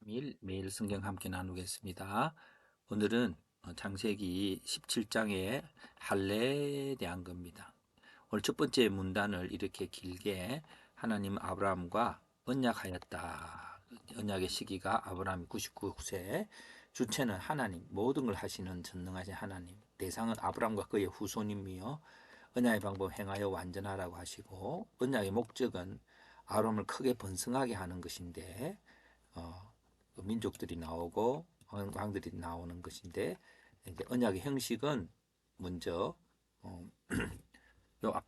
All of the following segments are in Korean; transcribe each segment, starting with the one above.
3일 매일 성경 함께 나누겠습니다. 오늘은 어, 창세기 17장의 할례에 대한 겁니다. 오늘 첫 번째 문단을 이렇게 길게 하나님 아브라함과 언약하였다. 언약의 시기가 아브라함이 99세, 주체는 하나님, 모든 걸 하시는 전능하신 하나님, 대상은 아브라함과 그의 후손임이요. 언약의 방법 행하여 완전하라고 하시고 언약의 목적은 아브라함을 크게 번성하게 하는 것인데 어, 그 민족들이 나오고 왕- 왕들이 나오는 것인데 이제 언약의 형식은 먼저 어, 요 앞,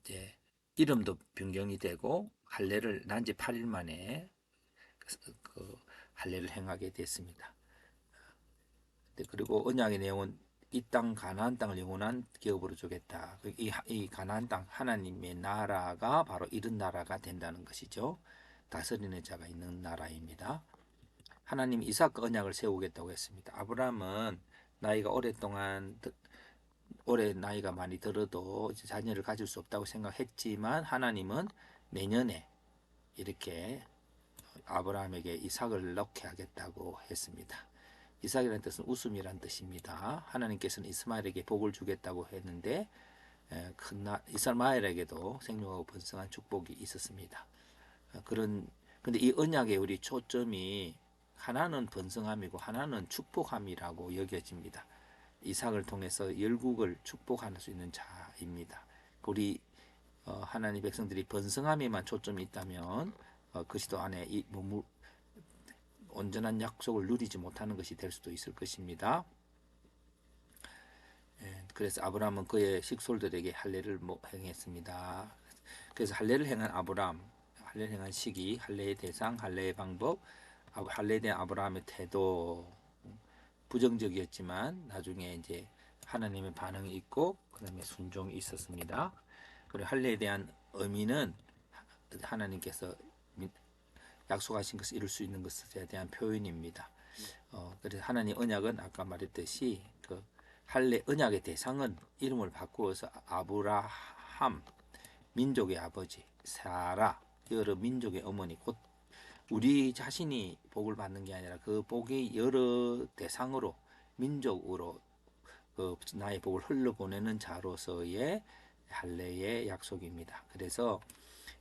이제 이름도 변경이 되고 할례를 난지 8일 만에 그, 그 할례를 행하게 됐습니다. 네, 그리고 언약의 내용은 이 땅 가나안 땅을 영원한 기업으로 주겠다. 그 이, 하- 이 가나안 땅 하나님의 나라가 바로 이런 나라가 된다는 것이죠. 다스리는 자가 있는 나라입니다. 하나님 이삭 언약을 세우겠다고 했습니다. 아브라함은 나이가 오랫동안 드- 올해 나이가 많이 들어도 자녀를 가질 수 없다고 생각했지만 하나님은 내년에 이렇게 아브라함에게 이삭을 넣게 하겠다고 했습니다. 이삭이라는 뜻은 웃음이란 뜻입니다. 하나님께서는 이스마엘에게 복을 주겠다고 했는데 에, 큰 나, 이스마엘에게도 생명하고 번성한 축복이 있었습니다. 어, 그런 근데 이 언약의 우리 초점이 하나는 번성함이고 하나는 축복함이라고 여겨집니다. 이삭을 통해서 열국을 축복할 수 있는 자입니다. 우리 어, 하나님 백성들이 번성함에만 초점이 있다면 어, 그리스도 안에 이 머물 온전한 약속을 누리지 못하는 것이 될 수도 있을 것입니다. 예, 그래서 아브라함은 그의 식솔들에게 할례를 뭐 행했습니다. 그래서 할례를 행한 아브라함, 할례를 행한 시기, 할례의 대상, 할례의 방법, 아- 할례에 대한 아브라함의 태도 부정적이었지만 나중에 이제 하나님의 반응이 있고 그다음에 순종이 있었습니다. 그리고 할례에 대한 의미는 하나님께서 민- 약속하신 것을 이룰 수 있는 것에 대한 표현입니다. 어, 그래서 하나님 언약은 아까 말했듯이 그 할례 언약의 대상은 이름을 바꾸어서 아브라함 민족의 아버지 사라 여러 민족의 어머니 곧 우리 자신이 복을 받는 게 아니라 그 복의 여러 대상으로 민족으로 그 나의 복을 흘러보내는 자로서의 할례의 약속입니다. 그래서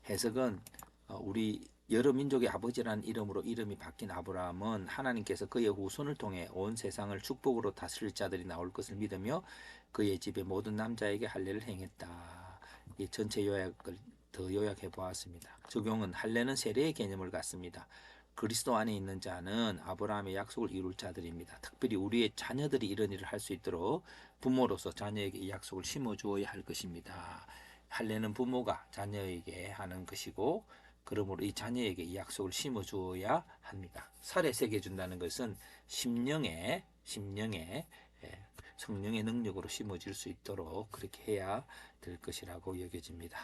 해석은 어, 우리 여러 민족의 아버지라는 이름으로 이름이 바뀐 아브라함은 하나님께서 그의 후손을 통해 온 세상을 축복으로 다스릴 자들이 나올 것을 믿으며 그의 집의 모든 남자에게 할례를 행했다. 이 전체 요약을 더 요약해 보았습니다. 적용은 할례는 세례의 개념을 갖습니다. 그리스도 안에 있는 자는 아브라함의 약속을 이룰 자들입니다. 특별히 우리의 자녀들이 이런 일을 할 수 있도록 부모로서 자녀에게 이 약속을 심어 주어야 할 것입니다. 할례는 부모가 자녀에게 하는 것이고 그러므로 이 자녀에게 이 약속을 심어 주어야 합니다. 살에 새겨 준다는 것은 심령에 심령에 예, 성령의 능력으로 심어질 수 있도록 그렇게 해야 될 것이라고 여겨집니다.